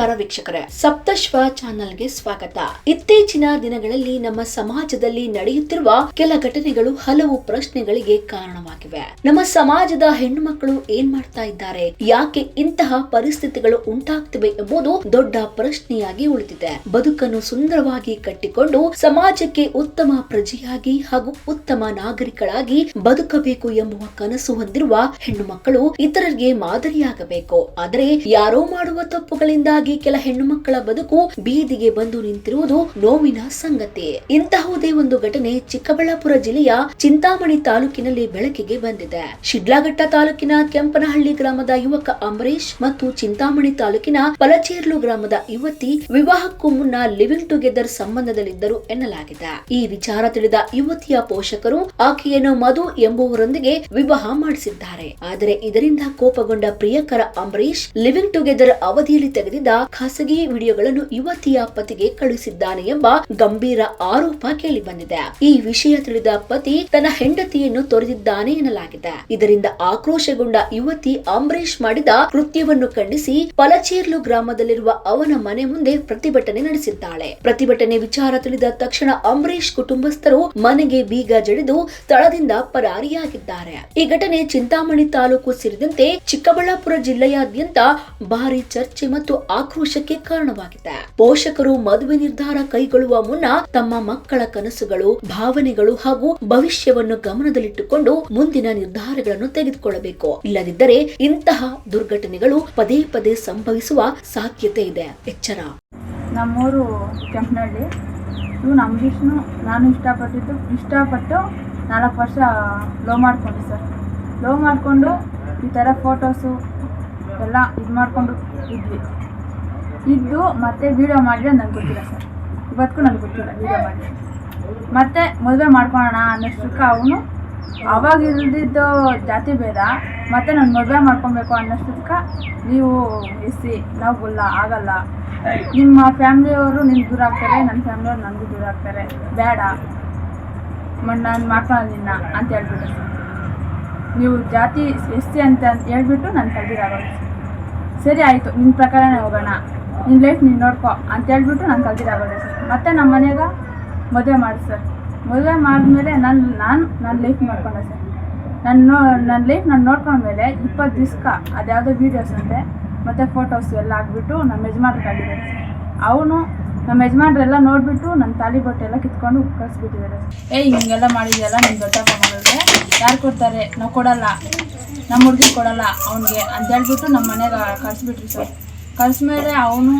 ನಮಸ್ಕಾರ ವೀಕ್ಷಕರೇ. ಸಪ್ತಶ್ವ ಚಾನೆಲ್ಗೆ ಸ್ವಾಗತ. ಇತ್ತೀಚಿನ ದಿನಗಳಲ್ಲಿ ನಮ್ಮ ಸಮಾಜದಲ್ಲಿ ನಡೆಯುತ್ತಿರುವ ಕೆಲ ಘಟನೆಗಳು ಹಲವು ಪ್ರಶ್ನೆಗಳಿಗೆ ಕಾರಣವಾಗಿವೆ. ನಮ್ಮ ಸಮಾಜದ ಹೆಣ್ಣು ಮಕ್ಕಳು ಏನ್ ಮಾಡ್ತಾ ಇದ್ದಾರೆ? ಯಾಕೆ ಇಂತಹ ಪರಿಸ್ಥಿತಿಗಳು ಉಂಟಾಗ್ತಿವೆ ಎಂಬುದು ದೊಡ್ಡ ಪ್ರಶ್ನೆಯಾಗಿ ಉಳಿದಿದೆ. ಬದುಕನ್ನು ಸುಂದರವಾಗಿ ಕಟ್ಟಿಕೊಂಡು ಸಮಾಜಕ್ಕೆ ಉತ್ತಮ ಪ್ರಜೆಯಾಗಿ ಹಾಗೂ ಉತ್ತಮ ನಾಗರಿಕಳಾಗಿ ಬದುಕಬೇಕು ಎಂಬುವ ಕನಸು ಹೊಂದಿರುವ ಹೆಣ್ಣು ಮಕ್ಕಳು ಇತರರಿಗೆ ಮಾದರಿಯಾಗಬೇಕು. ಆದರೆ ಯಾರೋ ಮಾಡುವ ತಪ್ಪುಗಳಿಂದಾಗಿ ಕೆಲ ಹೆಣ್ಣು ಮಕ್ಕಳ ಬದುಕು ಬೀದಿಗೆ ಬಂದು ನಿಂತಿರುವುದು ನೋವಿನ ಸಂಗತಿ. ಇಂತಹುದೇ ಒಂದು ಘಟನೆ ಚಿಕ್ಕಬಳ್ಳಾಪುರ ಜಿಲ್ಲೆಯ ಚಿಂತಾಮಣಿ ತಾಲೂಕಿನಲ್ಲಿ ಬೆಳಕಿಗೆ ಬಂದಿದೆ. ಶಿಡ್ಲಾಘಟ್ಟ ತಾಲೂಕಿನ ಕೆಂಪನಹಳ್ಳಿ ಗ್ರಾಮದ ಯುವಕ ಅಂಬರೀಶ್ ಮತ್ತು ಚಿಂತಾಮಣಿ ತಾಲೂಕಿನ ಪಲಚೇರ್ಲು ಗ್ರಾಮದ ಯುವತಿ ವಿವಾಹಕ್ಕೂ ಮುನ್ನ ಲಿವಿಂಗ್ ಟುಗೆದರ್ ಸಂಬಂಧದಲ್ಲಿದ್ದರು ಎನ್ನಲಾಗಿದೆ. ಈ ವಿಚಾರ ತಿಳಿದ ಯುವತಿಯ ಪೋಷಕರು ಆಕೆಯನ್ನು ಮಧು ಎಂಬುವರೊಂದಿಗೆ ವಿವಾಹ ಮಾಡಿಸಿದ್ದಾರೆ. ಆದರೆ ಇದರಿಂದ ಕೋಪಗೊಂಡ ಪ್ರಿಯಕರ ಅಂಬರೀಶ್ ಲಿವಿಂಗ್ ಟುಗೆದರ್ ಅವಧಿಯಲ್ಲಿ ತೆಗೆದಿದ್ದ ಖಾಸಗಿ ವಿಡಿಯೋಗಳನ್ನು ಯುವತಿಯ ಪತಿಗೆ ಕಳುಹಿಸಿದ್ದಾನೆ ಎಂಬ ಗಂಭೀರ ಆರೋಪ ಕೇಳಿ ಬಂದಿದೆ ಈ ವಿಷಯ ತಿಳಿದ ಪತಿ ತನ್ನ ಹೆಂಡತಿಯನ್ನು ತೊರೆದಿದ್ದಾನೆ ಎನ್ನಲಾಗಿದೆ. ಇದರಿಂದ ಆಕ್ರೋಶಗೊಂಡ ಯುವತಿ ಅಂಬರೀಶ್ ಮಾಡಿದ ಕೃತ್ಯವನ್ನು ಖಂಡಿಸಿ ಪಲಚೇರ್ಲು ಗ್ರಾಮದಲ್ಲಿರುವ ಅವನ ಮನೆ ಮುಂದೆ ಪ್ರತಿಭಟನೆ ನಡೆಸಿದ್ದಾಳೆ. ಪ್ರತಿಭಟನೆ ವಿಚಾರ ತಿಳಿದ ತಕ್ಷಣ ಅಂಬರೀಶ್ ಕುಟುಂಬಸ್ಥರು ಮನೆಗೆ ಬೀಗ ಜಡಿದು ಸ್ಥಳದಿಂದ ಪರಾರಿಯಾಗಿದ್ದಾರೆ. ಈ ಘಟನೆ ಚಿಂತಾಮಣಿ ತಾಲೂಕು ಸೇರಿದಂತೆ ಚಿಕ್ಕಬಳ್ಳಾಪುರ ಜಿಲ್ಲೆಯಾದ್ಯಂತ ಭಾರಿ ಚರ್ಚೆ ಮತ್ತು ಆಕ್ರೋಶಕ್ಕೆ ಕಾರಣವಾಗಿದೆ. ಪೋಷಕರು ಮದುವೆ ನಿರ್ಧಾರ ಕೈಗೊಳ್ಳುವ ಮುನ್ನ ತಮ್ಮ ಮಕ್ಕಳ ಕನಸುಗಳು, ಭಾವನೆಗಳು ಹಾಗೂ ಭವಿಷ್ಯವನ್ನು ಗಮನದಲ್ಲಿಟ್ಟುಕೊಂಡು ಮುಂದಿನ ನಿರ್ಧಾರಗಳನ್ನು ತೆಗೆದುಕೊಳ್ಳಬೇಕು. ಇಲ್ಲದಿದ್ದರೆ ಇಂತಹ ದುರ್ಘಟನೆಗಳು ಪದೇ ಪದೇ ಸಂಭವಿಸುವ ಸಾಧ್ಯತೆ ಇದೆ. ಎಚ್ಚರ. ನಮ್ಮೂರು ಕೆಂಪನಹಳ್ಳಿ. ಇವು ನಮ್ಮ ನಾನು ಇಷ್ಟಪಟ್ಟಿದ್ದು, ಇಷ್ಟಪಟ್ಟು ನಾಲ್ಕು ವರ್ಷ ಲೋ ಮಾಡ್ಕೊಂಡೆ ಸರ್. ಲೋ ಮಾಡಿಕೊಂಡು ಈ ಥರ ಫೋಟೋಸು ಎಲ್ಲ ಇದು ಮಾಡಿಕೊಂಡು ಇದ್ವಿ. ಇದ್ದು ಮತ್ತೆ ವೀಡಿಯೋ ಮಾಡಿದ್ರೆ ನನಗೆ ಗೊತ್ತಿಲ್ಲ ಸರ್. ಇವತ್ತಿಗೂ ನನಗೆ ಗೊತ್ತಿಲ್ಲ ವೀಡಿಯೋ ಮಾಡಿ ಮತ್ತೆ ಮದುವೆ ಮಾಡ್ಕೊಳ್ಳೋಣ ಅನ್ನೋಷ್ಟಕ್ಕೆ ಅವನು. ಅವಾಗ ಇಲ್ದಿದ್ದು ಜಾತಿ ಭೇದ, ಮತ್ತೆ ನಾನು ಮದುವೆ ಮಾಡ್ಕೊಬೇಕು ಅನ್ನೋಷ್ಟಕ್ಕೆ ನೀವು ಎಸ್ಸಿ. ನಾವು ಗೊಲ್ಲ ಆಗಲ್ಲ. ನಿಮ್ಮ ಫ್ಯಾಮ್ಲಿಯವರು ನಿಮ್ಗೆ ದೂರ ಆಗ್ತಾರೆ ನನ್ನ ಫ್ಯಾಮ್ಲಿಯವರು ನನಗೂ ದೂರ ಆಗ್ತಾರೆ. ಬೇಡ. ಮಣ್ಣ ನಾನು ಮಾಡ್ಕೊಳ್ಳೋ ನಿನ್ನ ಅಂತ ಹೇಳ್ಬಿಟ್ಟು ನೀವು ಜಾತಿ ಎಸ್ಸಿ ಅಂತ ಹೇಳ್ಬಿಟ್ಟು ನಾನು ಕಲ್ದಿರಾಗ ಸರಿ, ಆಯಿತು. ನಿನ್ನ ಪ್ರಕಾರನೇ ಹೋಗೋಣ. ನಿನ್ನ ಲೈಫ್ ನೀನು ನೋಡ್ಕೊ ಅಂತ ಹೇಳ್ಬಿಟ್ಟು ನಾನು ಕಲ್ತಿದ್ದಾಗೋದೆ ಸರ್ ಮತ್ತೆ ನಮ್ಮ ಮನೆಗೆ ಮದುವೆ ಮಾಡಿ ಸರ್ ಮದುವೆ ಮಾಡಿದ್ಮೇಲೆ ನಾನು ನಾನು ನನ್ನ ಲೈಫ್ ಮಾಡ್ಕೊಂಡೆ ಸರ್ ನಾನು ನೋ ನನ್ನ ಲೈಫ್ ನಾನು ನೋಡ್ಕೊಂಡ್ಮೇಲೆ ಇಪ್ಪತ್ತು ದಿವ್ಸಕ್ಕ ಅದ್ಯಾವುದೋ ವೀಡಿಯೋಸ್ ಅಂತೆ, ಮತ್ತು ಫೋಟೋಸ್ ಎಲ್ಲ ಹಾಕ್ಬಿಟ್ಟು ನಮ್ಮ ಯಜಮಾನ್ರಿಗಾಗಿದೆ ಅವನು ನಮ್ಮ ಯಜಮಾನ್ರೆಲ್ಲ ನೋಡಿಬಿಟ್ಟು ನನ್ನ ತಾಲಿ ಬೊಟ್ಟೆ ಎಲ್ಲ ಕಿತ್ಕೊಂಡು ಕಳಿಸ್ಬಿಟ್ಟಿದ್ದಾರೆ ಏಯ್, ಹಿಂಗೆಲ್ಲ ಮಾಡಿದೆಯಲ್ಲ ನಿಮ್ಮ ದೊಡ್ಡಪ್ಪ ಮಗಳಿಗೆ ಯಾರು ಕೊಡ್ತಾರೆ? ನಾವು ಕೊಡಲ್ಲ. ನಮ್ಮ ಹುಡುಗಿ ಕೊಡಲ್ಲ ಅವನಿಗೆ ಅಂತ ಹೇಳ್ಬಿಟ್ಟು ನಮ್ಮ ಮನೆಗೆ ಕಳಿಸ್ಬಿಟ್ರಿ ಸರ್ ಕಳಿಸ್ಮೇಲೆ ಅವನು,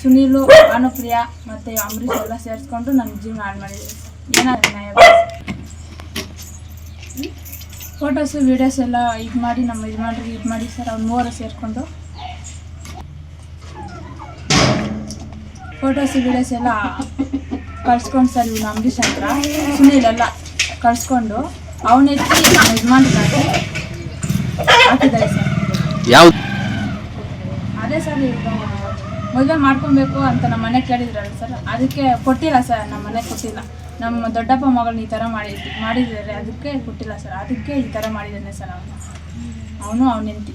ಸುನೀಲು ಅನುಪ್ರಿಯಾ ಮತ್ತು ಅಂಬರೀಷ್ ಎಲ್ಲ ಸೇರಿಸ್ಕೊಂಡು ನನ್ನ ಜೀವನ ಹಾಳು ಮಾಡಿದ್ರು. ಏನಾದ್ರು ಫೋಟೋಸು ವೀಡಿಯೋಸ್ ಎಲ್ಲ ಇದು ಮಾಡಿ, ನಮ್ಮ ಯಜಮಾನ್ರಿಗೆ ಇದು ಮಾಡಿ ಸರ್ ಅವ್ನು ಮೂವರು ಸೇರಿಕೊಂಡು. ಫೋಟೋಸು ವೀಡಿಯೋಸ್ ಎಲ್ಲ ಕಳ್ಸ್ಕೊಂಡು ಸರ್ ಇವ್ನು ಅಂಬರೀಷ್ ಹತ್ರ. ಸುನೀಲ್ ಎಲ್ಲ ಕಳ್ಸ್ಕೊಂಡು ಅವನೆತ್ತಿ ನಮ್ಮ ಯಜಮಾನ್ರಿಗೆ ಹಾಕಿದ್ದಾರೆ ಸರ್. ಯಾವ್ದು ಅದೇ ಸರ್ ನೀವು ಮದುವೆ ಮಾಡ್ಕೊಬೇಕು ಅಂತ ನಮ್ಮ ಮನೆ ಕೇಳಿದ್ರಲ್ಲ ಸರ್, ಅದಕ್ಕೆ ಕೊಟ್ಟಿಲ್ಲ ಸರ್, ನಮ್ಮ ಮನೆ ಕೊಟ್ಟಿಲ್ಲ. ನಮ್ಮ ದೊಡ್ಡಪ್ಪ ಮಗಳು ಈ ಥರ ಮಾಡಿ ಮಾಡಿದ್ದಾರೆ, ಅದಕ್ಕೆ ಕೊಟ್ಟಿಲ್ಲ ಸರ್, ಅದಕ್ಕೆ ಈ ಥರ ಮಾಡಿದ್ದಾನೆ ಸರ್ ಅವನು. ಅವನು ಅವನ ಹೆಂಡತಿ.